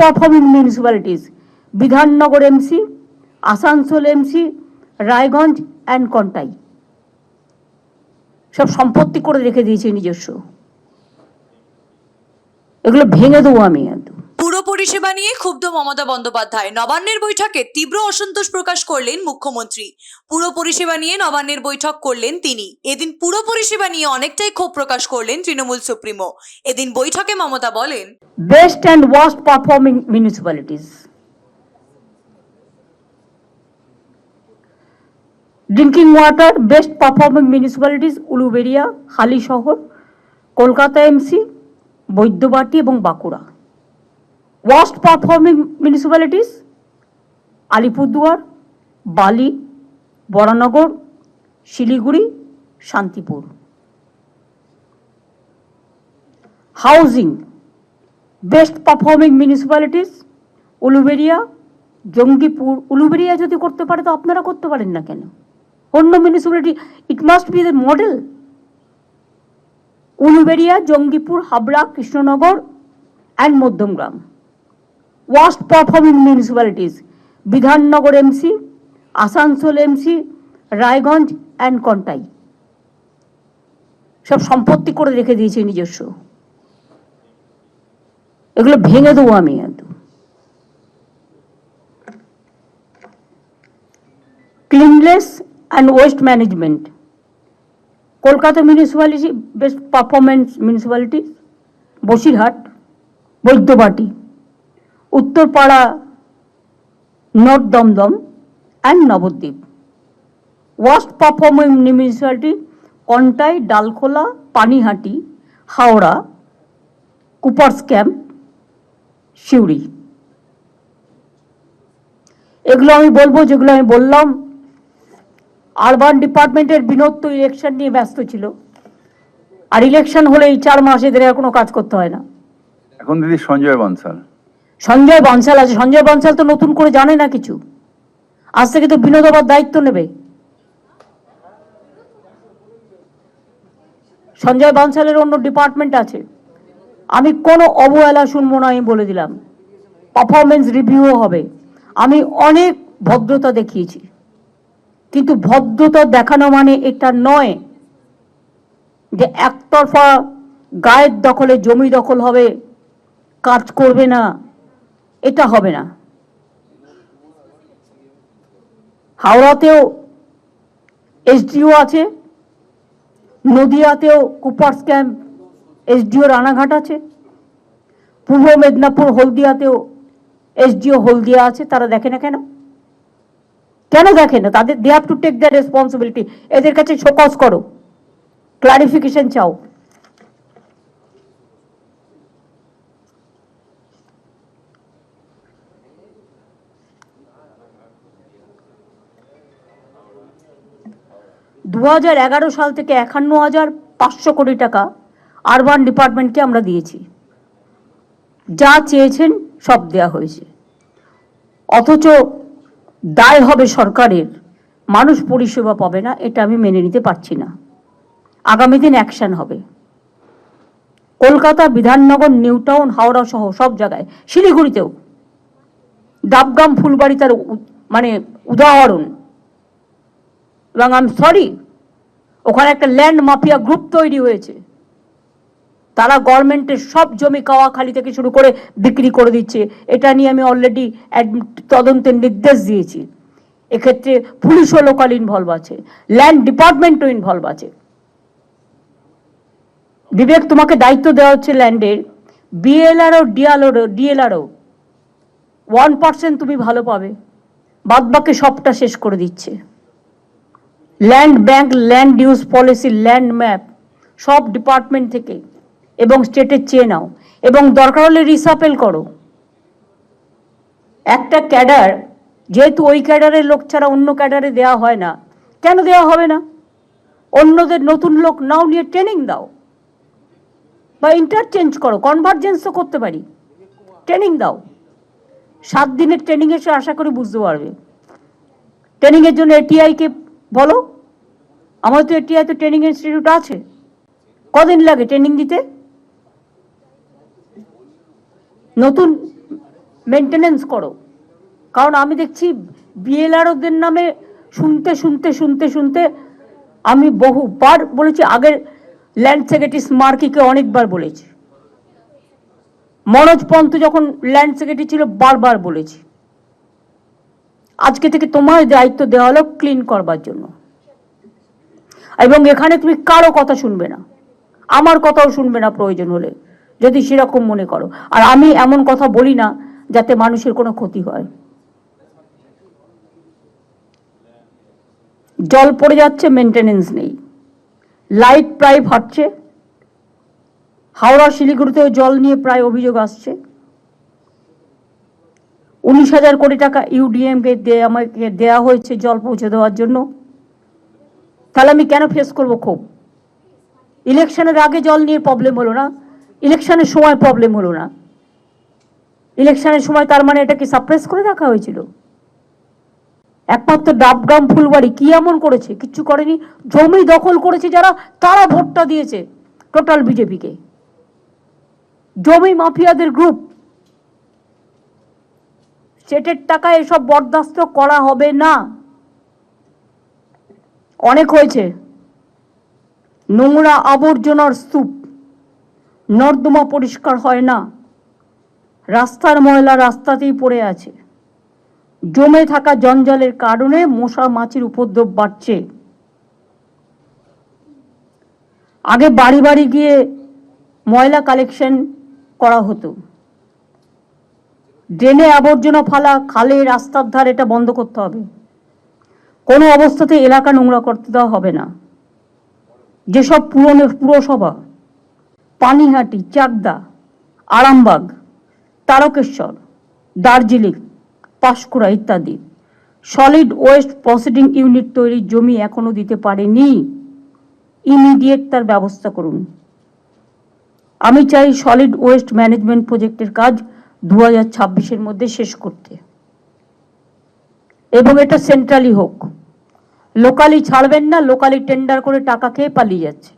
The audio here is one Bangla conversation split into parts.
Performing municipalities Bidhannagar MC Asansol MC Raiganj and Contai. সব সম্পত্তি করে রেখে দিয়েছে নিজস্ব। এগুলো ভেঙে দেবো আমি। পরিষেবা নিয়ে ক্ষুব্ধ মমতা বন্দ্যোপাধ্যায়। নবান্নের বৈঠকে তীব্র অসন্তোষ প্রকাশ করলেন মুখ্যমন্ত্রী। পুরো পরিষেবা নিয়ে নবান্নের বৈঠক করলেন তিনি। এদিন পুর পরিষেবা নিয়ে অনেকটাই ক্ষোভ প্রকাশ করলেন তৃণমূল সুপ্রিমো। এদিন বৈঠকে মমতা বলেন best and worst performing municipalities. Drinking water best performing municipalities, Uluberia Halisahar Kolkata MC Baidyabati এবং Bankura. Worst performing municipalities Alipurduar Bally Baranagar Siliguri Shantipur housing best performing municipalities Uluberia Jangipur Uluberia যদি করতে পারে তো আপনারা করতে পারেন না কেন? অন্য municipality it must be the model Uluberia Jangipur Habra Krishnanagar and Madhyamgram worst performing municipalities, Bidhannagar MC, Asansol MC, Raiganj and Contai. সব সম্পত্তি করে রেখে দিয়েছে নিজস্ব। এগুলো ভেঙে দেবো আমি একদম। Cleanliness and waste management Kolkata municipality best performance municipality, Basirhat, Baidyabati. Uttarpara north Dumdum and Nabadwip worst performing municipality Contai Dalkhola Panihati Howrah Coopers camp Suri এগুলো আমি বলব, যেগুলো আমি বললাম আরবান ডিপার্টমেন্টের বিনোদ তো ইলেকশন নিয়ে ব্যস্ত ছিল। আর ইলেকশন হলে এই চার মাস এদের কোনো কাজ করতে হয় না। এখন দিদি সঞ্জয় বনসাল। সঞ্জয় বনসাল আছে। সঞ্জয় বনসাল তো নতুন করে জানে না কিছু। আজ থেকে তো বিনোদ আবার দায়িত্ব নেবে। সঞ্জয় বনসালের অন্য ডিপার্টমেন্ট আছে। আমি কোনো অবহেলা শুনব না, আমি বলে দিলাম। পারফরমেন্স রিভিউও হবে। আমি অনেক ভদ্রতা দেখিয়েছি। কিন্তু ভদ্রতা দেখানো মানে এটা নয় যে একতরফা গায়ের দখলে জমি দখল হবে, কাজ করবে না। এটা হবে না। হাওড়াতেও এসডিও আছে, নদিয়াতেও কুপার্স ক্যাম্প এসডিও রানাঘাট আছে, পূর্ব মেদিনীপুর হলদিয়াতেও এসডিও হলদিয়া আছে, তারা দেখে না কেন? কেন দেখে না? তাদের they have to take the responsibility এদের কাছে শোকস করো। ক্লারিফিকেশন চাও। দু হাজার এগারো সাল থেকে একান্ন হাজার পাঁচশো কোটি টাকা আরবান ডিপার্টমেন্টকে আমরা দিয়েছি। যা চেয়েছেন সব দেয়া হয়েছে। অথচ দায় হবে সরকারের, মানুষ পরিষেবা পাবে না, এটা আমি মেনে নিতে পারছি না। আগামী দিন অ্যাকশন হবে। কলকাতা বিধাননগর নিউ টাউন হাওড়া সহ সব জায়গায়, শিলিগুড়িতেও। ডাবগ্রাম ফুলবাড়ি তার মানে উদাহরণ। এবং আই এম সরি ওখানে একটা ল্যান্ড মাফিয়া গ্রুপ তৈরি হয়েছে। তারা গভর্নমেন্টের সব জমি কাওয়াখালি থেকে শুরু করে বিক্রি করে দিচ্ছে। এটা নিয়ে আমি অলরেডি তদন্তের নির্দেশ দিয়েছি। এক্ষেত্রে পুলিশও লোকাল ইনভলভ আছে ল্যান্ড ডিপার্টমেন্টও ইনভলভ আছে। বিবেক, তোমাকে দায়িত্ব দেওয়া হচ্ছে ল্যান্ডের BLRO DLRO DLRO one percent তুমি ভালো পাবে। বাদ বাকি সবটা শেষ করে দিচ্ছে। Land bank land use policy land map সব ডিপার্টমেন্ট থেকে এবং স্টেটের চেয়ে নাও। এবং দরকার হলে রিসাপেল করো। একটা ক্যাডার যেহেতু ওই ক্যাডারের লোক ছাড়া অন্য ক্যাডারে দেওয়া হয় না, কেন দেওয়া হবে না? অন্যদের নতুন লোক নাও নিয়ে ট্রেনিং দাও। বা ইন্টারচেঞ্জ করো কনভার্জেন্স তো করতে পারি। ট্রেনিং দাও। সাত দিনের ট্রেনিং এসে আশা করি বুঝতে পারবে। ট্রেনিংয়ের জন্য এটিআইকে বলো আমার তো এটিআই তো ট্রেনিং ইনস্টিটিউট আছে। কদিন লাগে ট্রেনিং দিতে? নতুন মেনটেনেন্স করো। কারণ আমি দেখছি বিএলআরওদের নামে শুনতে শুনতে শুনতে শুনতে আমি বহুবার বলেছি, আগের ল্যান্ড সেক্রেটারি স্মার্কিকে অনেকবার বলেছি। মনোজ পন্ত যখন ল্যান্ড সেক্রেটারি ছিল, বারবার বলেছি। আজকে থেকে তোমার দায়িত্ব দেওয়া হলো ক্লিন করবার জন্য। এবং এখানে তুমি কারও কথা শুনবে না। আমার কথাও শুনবে না প্রয়োজন হলে, যদি সেরকম মনে করো। আর আমি এমন কথা বলি না যাতে মানুষের কোনো ক্ষতি হয়। জল পড়ে যাচ্ছে মেনটেনেন্স নেই। লাইট প্রায় ফাটছে। হাওড়া শিলিগুড়িতেও জল নিয়ে প্রায় অভিযোগ আসছে। উনিশ হাজার কোটি টাকা ইউডিএমকে দেয়া আমাকে দেওয়া হয়েছে জল পৌঁছে দেওয়ার জন্য। তাহলে আমি কেন ফেস করব ক্ষোভ ইলেকশনের আগে জল নিয়ে প্রবলেম হলো না? ইলেকশনের সময় প্রবলেম হলো না? ইলেকশনের সময় তার মানে এটাকে সাপ্রেস করে রাখা হয়েছিল? একমাত্র ডাবগ্রাম ফুলবাড়ি কি এমন করেছে? কিচ্ছু করেনি। জমি দখল করেছে যারা, তারা ভোটটা দিয়েছে টোটাল বিজেপিকে জমি মাফিয়াদের গ্রুপ স্টেটের টাকা এসব বরদাস্ত করা হবে না। অনেক হয়েছে। নোংরা আবর্জনার স্তূপ। নর্দমা পরিষ্কার হয় না। রাস্তার ময়লা রাস্তাতেই পড়ে আছে। জমে থাকা জঞ্জালের কারণে মশা মাছির উপদ্রব বাড়ছে। আগে বাড়ি বাড়ি গিয়ে ময়লা কালেকশন করা হতো। ড্রেনে আবর্জনা ফালা, খালে, রাস্তার ধার, এটা বন্ধ করতে হবে। কোনো অবস্থাতে এলাকা নোংরা করতে দেওয়া হবে না। যেসব পুরনো পুরসভা, পানিহাটি, চাকদা, আরামবাগ, তারকেশ্বর, দার্জিলিং, পাঁশকুড়া ইত্যাদি, সলিড ওয়েস্ট প্রসেসিং ইউনিট তৈরির জমি এখনও দিতে পারেনি। ইমিডিয়েট তার ব্যবস্থা করুন। আমি চাই সলিড ওয়েস্ট ম্যানেজমেন্ট প্রজেক্টের কাজ দু হাজার ছাব্বিশের মধ্যে শেষ করতে। এবং এটা সেন্ট্রালি হোক। লোকালি ছাড়বেন না লোকালি টেন্ডার করে টাকা খেয়ে পালিয়ে যাচ্ছে।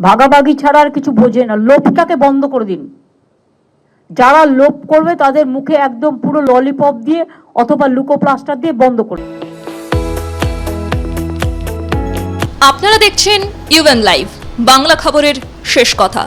ভাগাভাগি ছাড়া আর কিছু বোঝে না। লোভটাকে বন্ধ করে দিন। যারা লোভ করবে তাদের মুখে একদম পুরো ললিপপ দিয়ে অথবা লুকোপ্লাস্টার দিয়ে বন্ধ করে দিন। আপনারা দেখছেন ইউএন লাইভ বাংলা খবরের শেষ কথা।